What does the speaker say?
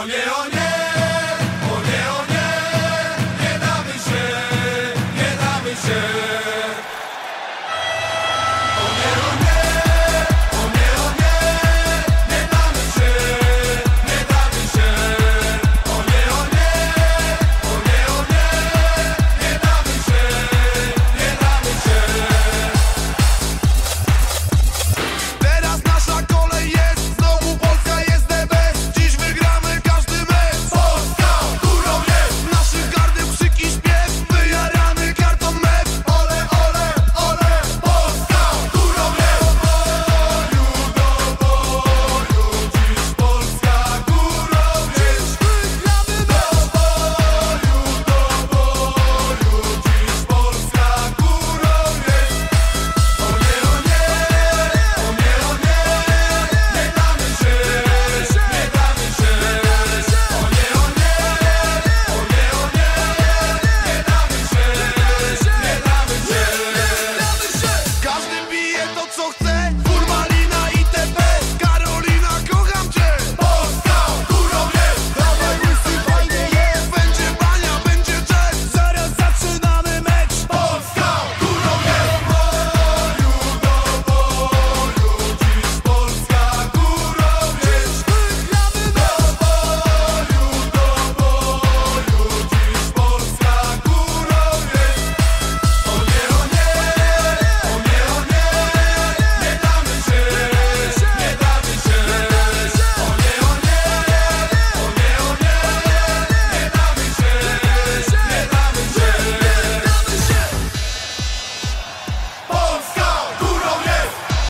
O nie, o nie, nie, o nie, nie damy się, nie damy się.